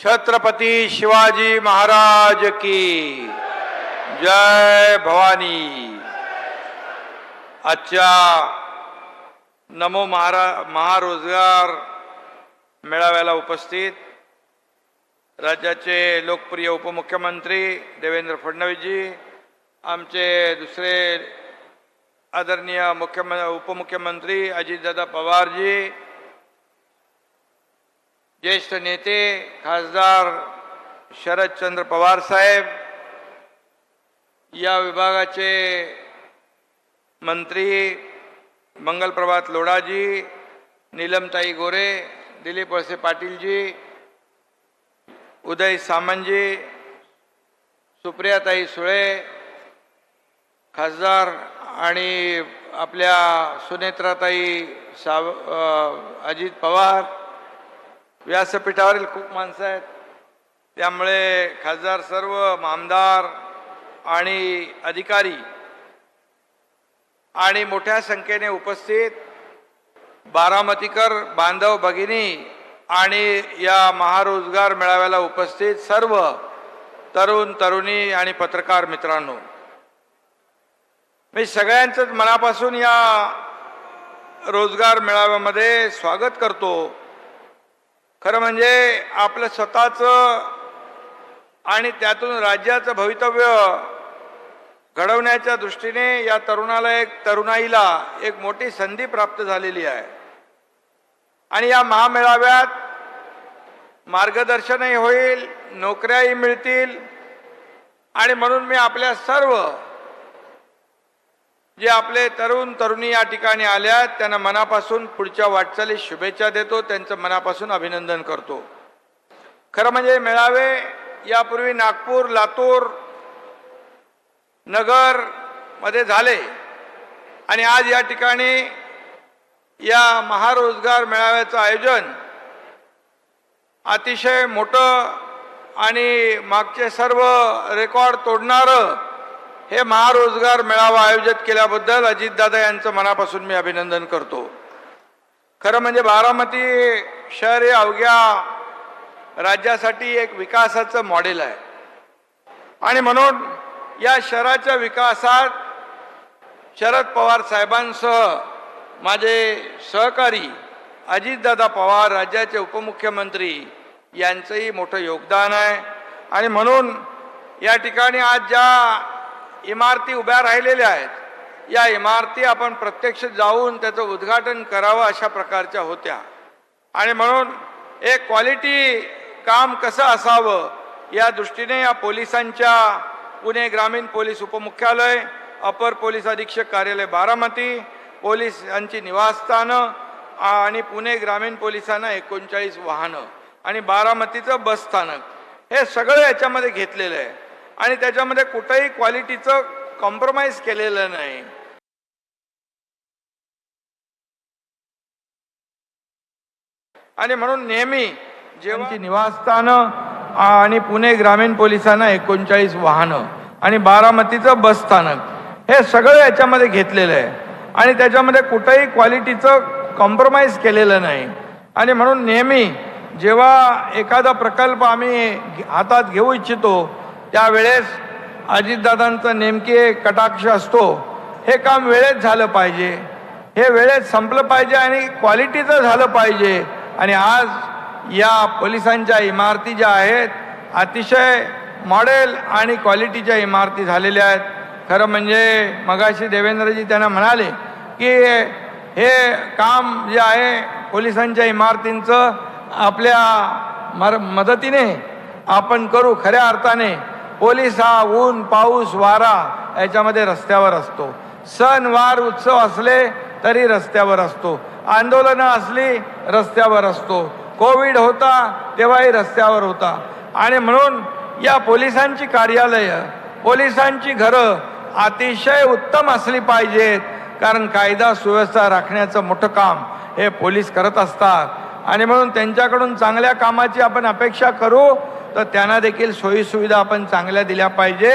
छत्रपती शिवाजी महाराज की जय भवानी। आजच्या नमो महारा महारोजगार मेळाव्याला उपस्थित राज्याचे लोकप्रिय उपमुख्यमंत्री देवेंद्र फडणवीसजी आमचे दुसरे आदरणीय मुख्यम उपमुख्यमंत्री अजितदादा पवारजी ज्येष्ठ नेते खासदार शरदचंद्र पवार साहेब या विभागाचे मंत्री मंगलप्रभात लोढाजी नीलमताई गोरे दिलीप वळसे पाटीलजी उदय सामंतजी सुप्रियाताई सुळे खासदार आणि आपल्या सुनेत्राताई साव अजित पवार व्यासपीठावरील खूप माणसं आहेत. त्यामुळे खासदार सर्व आमदार आणि अधिकारी आणि मोठ्या संख्येने उपस्थित बारामतीकर बांधव भगिनी आणि या महारोजगार मेळाव्याला उपस्थित सर्व तरुण तरुणी आणि पत्रकार मित्रांनो. मी सगळ्यांचंच मनापासून या रोजगार मेळाव्यामध्ये स्वागत करतो. खरं म्हणजे आपलं स्वतःचं आणि त्यातून राज्याचं भवितव्य घडवण्याच्या दृष्टीने या तरुणाला एक तरुणाईला एक मोठी संधी प्राप्त झालेली आहे. आणि या महामेळाव्यात मार्गदर्शनही होईल नोकऱ्याही मिळतील आणि म्हणून मी आपल्या सर्व जे आपले तरुण तरुणी या ठिकाणी आल्या त्यांना मनापासून पुढच्या वाटचालीस शुभेच्छा देतो त्यांचं मनापासून अभिनंदन करतो. खरं म्हणजे मेळावे यापूर्वी नागपूर लातूर नगरमध्ये झाले. आणि आज या ठिकाणी या महारोजगार मेळाव्याचं आयोजन अतिशय मोठं आणि मागचे सर्व रेकॉर्ड तोडणारं हे महारोजगार मेळावा आयोजित केल्याबद्दल अजितदादा यांचं मनापासून मी अभिनंदन करतो. खरं म्हणजे बारामती शहर हे अवघ्या राज्यासाठी एक विकासाचं मॉडेल आहे. आणि म्हणून या शहराच्या विकासात शरद पवार साहेबांसह माझे सहकारी अजितदादा पवार राज्याचे उपमुख्यमंत्री यांचंही मोठं योगदान आहे. आणि म्हणून या ठिकाणी आज ज्या इमारती उभ्या राहिलेल्या आहेत. या इमारती आपण प्रत्यक्ष जाऊन त्याचं उद्घाटन करावं अशा प्रकारच्या होत्या. आणि म्हणून एक क्वालिटी काम कसं असावं या दृष्टीने या पोलिसांच्या पुणे ग्रामीण पोलीस उपमुख्यालय अपर पोलीस अधीक्षक कार्यालय बारामती पोलिसांची निवासस्थानं आणि पुणे ग्रामीण पोलिसांना एकोणचाळीस वाहनं आणि बारामतीचं बस स्थानक हे सगळं याच्यामध्ये घेतलेलं आहे. आणि त्याच्यामध्ये कुठंही क्वालिटीचं कॉम्प्रोमाइज केलेलं नाही. आणि म्हणून नेहमी जेव्हा निवासस्थानं आणि पुणे ग्रामीण पोलिसांना एकोणचाळीस वाहनं आणि बारामतीचं बस स्थानक हे सगळं याच्यामध्ये घेतलेलं आहे. आणि त्याच्यामध्ये कुठंही क्वालिटीचं कॉम्प्रोमाइज केलेलं नाही. आणि म्हणून नेहमी जेव्हा एखादा प्रकल्प आम्ही हातात घेऊ इच्छितो त्यावेळेस अजितदादांचा नेमके कटाक्ष असतो. हे काम वेळेत झालं पाहिजे. हे वेळेत संपलं पाहिजे आणि क्वालिटीचं झालं पाहिजे. आणि आज या पोलिसांच्या इमारती ज्या आहेत अतिशय मॉडेल आणि क्वालिटीच्या इमारती झालेल्या आहेत. खरं म्हणजे मगाशी देवेंद्रजी त्यांना म्हणाले की हे काम जे आहे पोलिसांच्या इमारतींचं आपल्या मर मदतीने आपण करू खऱ्या अर्थाने. पोलीस हा ऊन पाऊस वारा याच्यामध्ये रस्त्यावर असतो. सण वार उत्सव असले तरी रस्त्यावर असतो. आंदोलनं असली रस्त्यावर असतो. कोविड होता तेव्हाही रस्त्यावर होता. आणि म्हणून या पोलिसांची कार्यालयं पोलिसांची घरं अतिशय उत्तम असली पाहिजेत. कारण कायदा सुव्यवस्था राखण्याचं मोठं काम हे पोलीस करत असतात. आणि म्हणून त्यांच्याकडून चांगल्या कामाची आपण अपेक्षा करू तर त्यांना देखील सोयीसुविधा आपण चांगल्या दिल्या पाहिजे.